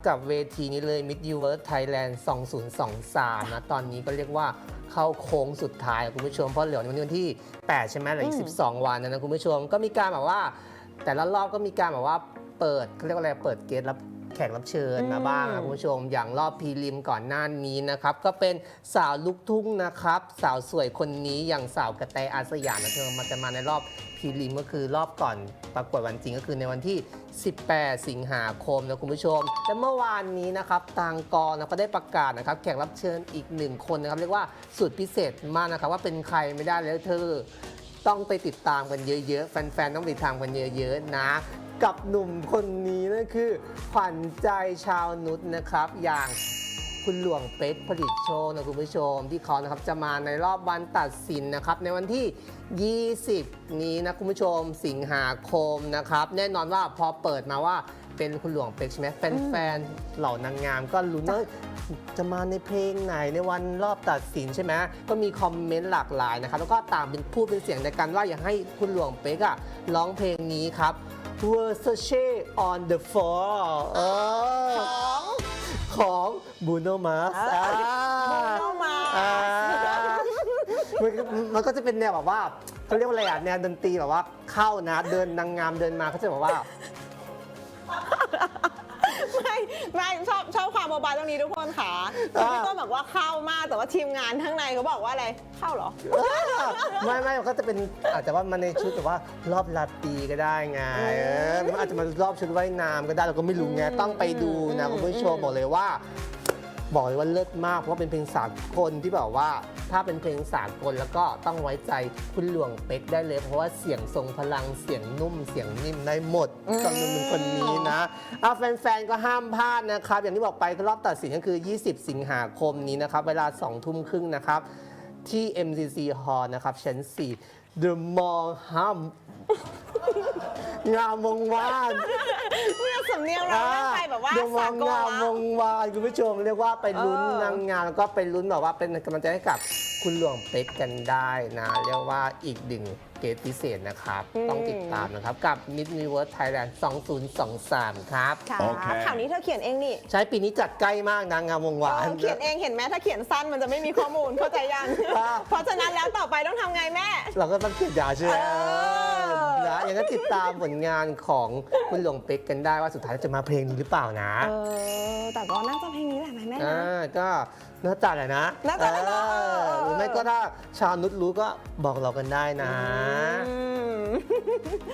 กับเวทีนี้เลย Mid Universe Thailand 2023 นะ ตอนนี้ก็เรียกว่าเข้าโค้งสุดท้ายคุณผู้ชม เพราะเหลือวันนี้วันที่ 8 ใช่ไหมเหลืออีอืกม12 วันนะนะคุณผู้ชมก็มีการแบบว่า แต่ละรอบก็มีการแบบว่าเปิดเขาเรียกว่าอะไรเปิดเกตรับ แขกรับเชิญมาบ้างนะคุณผู้ชม อย่างรอบพรีลิมก่อนหน้านี้นะครับ ก็เป็นสาวลูกทุ่งนะครับ สาวสวยคนนี้อย่างสาวกระแตอาสยามนะเธอมันจะมาในรอบพรีลิมก็คือรอบก่อนประกวดวันจริงก็คือในวันที่ 18 สิงหาคมนะคุณผู้ชม และเมื่อวานนี้นะครับทางกองนะก็ได้ประกาศนะครับแขกรับเชิญอีกหนึ่งคนนะครับ เรียกว่าสุดพิเศษมากนะครับว่าเป็นใครไม่ได้เลยเธอต้องไปติดตามกันเยอะๆ แฟนๆ ต้องติดตามกันเยอะๆ นะ กับหนุ่มคนนี้นั่นคือขวัญใจชาวนุษนะครับ อย่างคุณหลวงเป๊กผลิตโชคนะคุณผู้ชม ที่เขานะครับจะมาในรอบวันตัดสินนะครับ ในวันที่ 20 นี้นะคุณผู้ชมสิงหาคมนะครับ แน่นอนว่าพอเปิดมาว่าเป็นคุณหลวงเป๊กใช่ไหมแฟนๆเหล่านางงามก็ลุ้นว่าจะมาในเพลงไหนในวันรอบตัดสินใช่ไหมก็มีคอมเมนต์หลากหลายนะครับ แล้วก็ต่างเป็นพูดเป็นเสียงในกันว่าอยากให้คุณหลวงเป๊กอะร้องเพลงนี้ครับ Versace on the floor เออของของ Bruno Mars อ่าอ่า Bruno Mars อ่ามันก็มันก็จะเป็นแนวแบบว่าเขาเรียกว่าอะไรอะแนวดนตรีแบบว่าเข้านะ เดินนางงามเดินมาเขาจะแบบว่า ไม่ไม่ชอบชอบความเบาๆตรงนี้ทุกคนค่ะอ่าพี่ต้นบอกว่าเข้ามากแต่ว่าทีมงานข้างในเขาบอกว่าอะไรเข้าเหรอ ไม่ไม่มันก็จะเป็นอาจจะว่ามันในชุดแบบว่ารอบลาตรีก็ได้ไงเออมันอาจจะมารอบชุดว่ายน้ำก็ได้เราก็ไม่รู้ไงต้องไปดูนะอืมคุณผู้ชมอืมบอกเลยว่า บอกเลยว่าเลิศมากเพราะว่าเป็นเพลงสากลที่แบบว่า ถ้าเป็นเพลงสากลแล้วก็ต้องไว้ใจคุณหลวงเป๊กได้เลย เพราะว่าเสียงทรงพลังเสียงนุ่ม เสียงนิ่มได้หมดกับหนุ่มคนนี้นะเอาแฟนๆก็ห้ามพลาดนะครับ อย่างที่บอกไปรอบตัดสินก็คือ 20 สิงหาคมนี้นะครับ เวลา2ทุ่มครึ่งนะครับ ที่ MCC Hall นะครับชั้น 4 The Mall ห้าม งามวงวานเนี่ยสำเนียงเราไม่ใครแบบว่าเดี๋ยวมสาองกลงามแล้ววงวานคุณผู้ชมเรียกว่าไปลุ้นเออนางงามแล้วก็ไปลุ้นแบบว่าเป็นกำลังใจให้กับคุณหลวงเป๊กกันได้นะ เรียกว่าอีกหนึ่งเกตพิเศษนะครับ ต้องติดตามนะครับ กับ Miss Universe Thailand 2023 ครับ ค่ะโอเค ข่าวนี้เธอเขียนเองนี่ ใช้ปีนี้จัดใกล้มากนางงามวงวาน เออเขียนเองเห็นไหมถ้าเขียนสั้นมันจะไม่มีข้อมูลเข้าใจยังอ่าเพราะฉะนั้นแล้วต่อไปต้องทำไงแม่ เราก็ต้องเขียนยาวใช่ไหมเออ นะอย่างนั้นติดตามผลงานของคุณหลวงเป๊กกันได้ว่าสุดท้ายจะมาเพลงนี้หรือเปล่านะเออแต่ก็น่าจะเพลงนี้แหละไหมแม่อ่าก็น่าจะแหละนะน่าจะแหละเออเออหรือไม่ก็ถ้าชาวนุชรู้ก็บอกเรากันได้นะ อืม